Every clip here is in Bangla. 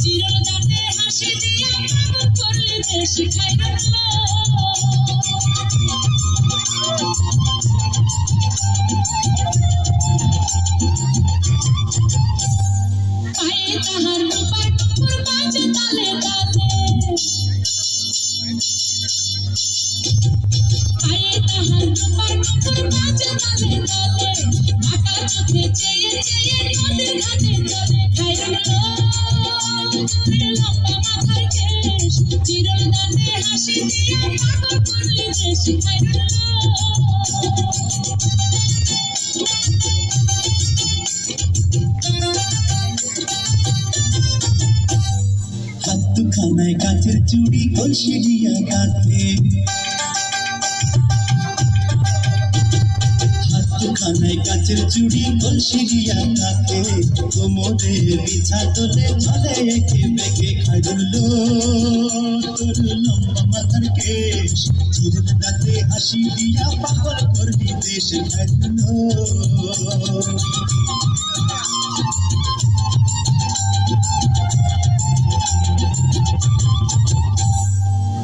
চিরুল দাঁতে হাসি দিয়া পাগল করলি দেশ হাইরুল্লো দুখানায় কাচের চুড়ি কলসি দিয়া কাঁধে দুখানায় কাচের চুড়ি কলসি দিয়া কাঁধে কোমরে বিছা তোলে চলে একে বেঁকে খাইরুল্লো তোর লম্বা মাথার কেশ চিরুল দাঁতে হাসি দিয়া পাগল করলি দেশ খাইরুল্লো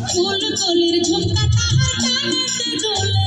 ফুল কলির ঝুমকা তাহার কানেতে দোলে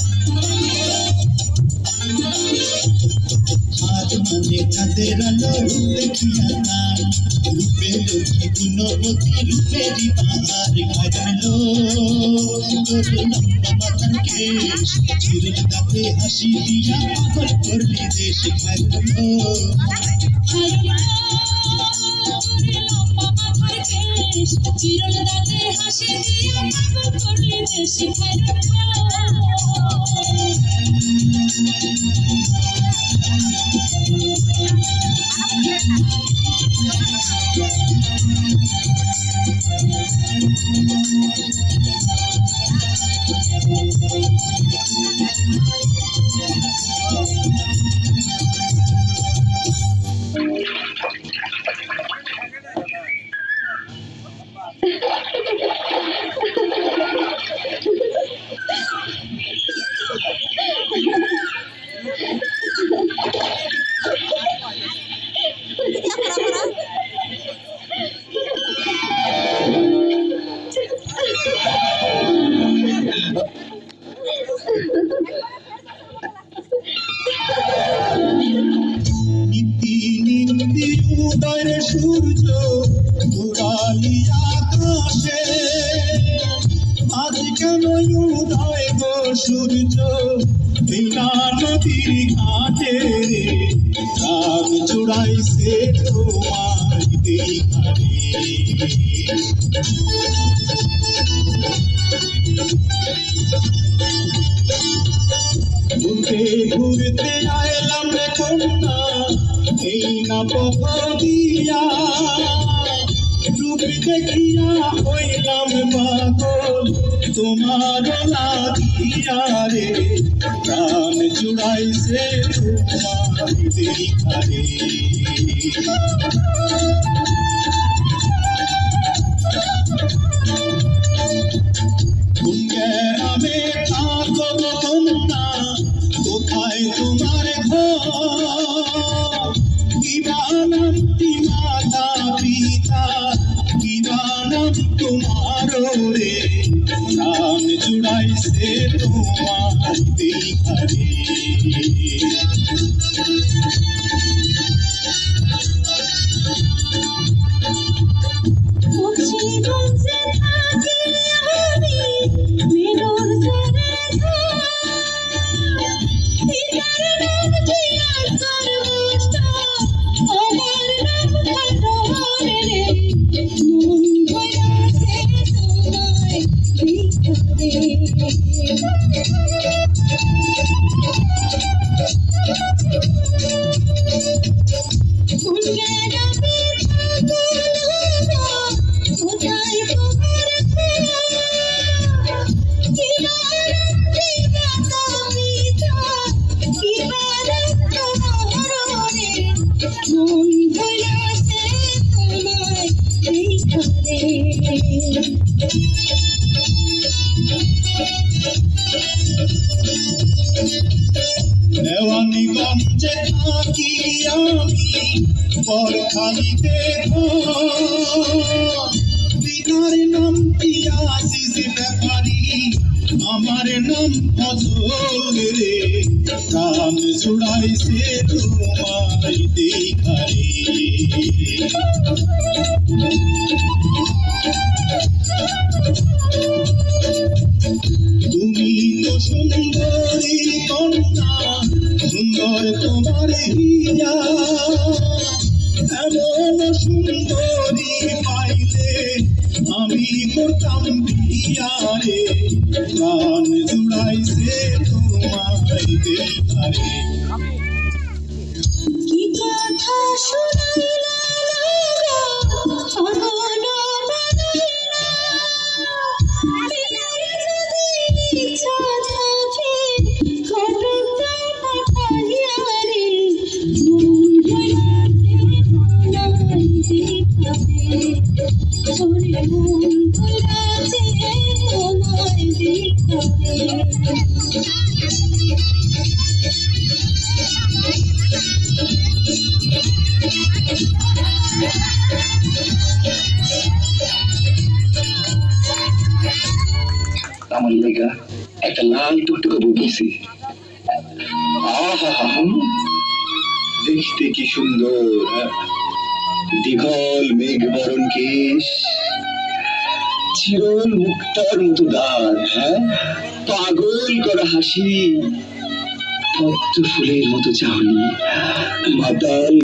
মানে তাদের আলো রূপ রূপে লক্ষ্মী গুণবতী রূপেরই বাহার খাজলো তোর লম্বা মাথার কেশ চিরল দাঁতে হাসি দিয়া পাগল করলি দেশ খাজলো চিরল দাঁতে Thank you. কেন উদয় গো সূর্য? বিনা নদীর ঘাটে রাগ চূড়াইছে তোমার দেখারে। ঘুরতে ঘুরতে আইলাম রে কন্যা, এই না পহদিয়া তোমার লাগিয়া রে প্রাণ জুড়াইছে তোমার দেখারে কোন গ্রামে জুড়াইছে দেওয়ানিগঞ্জে থাকি আমি, বরখালিতে পিতার নাম পিয়াসিস ব্যাপারী? আমার নাম ফজল রে। কাম জুড়াইছে তোমায় দেখারে। সুন্দর তোমার হিয়া এমন সুন্দরী পাইলে আমি করতাম বিয়ারে গান জুড়াইছে তোমায় দেখারে লাল টুকটুকে আহা! দেখতে কি সুন্দর হ্যাঁ? দীঘল মেঘ বরণ কেশ চিরল মুক্তার মতো দাঁত হ্যাঁ? পাগল করা হাসি, পদ্ম ফুলের মতো চাহনি, মাতাল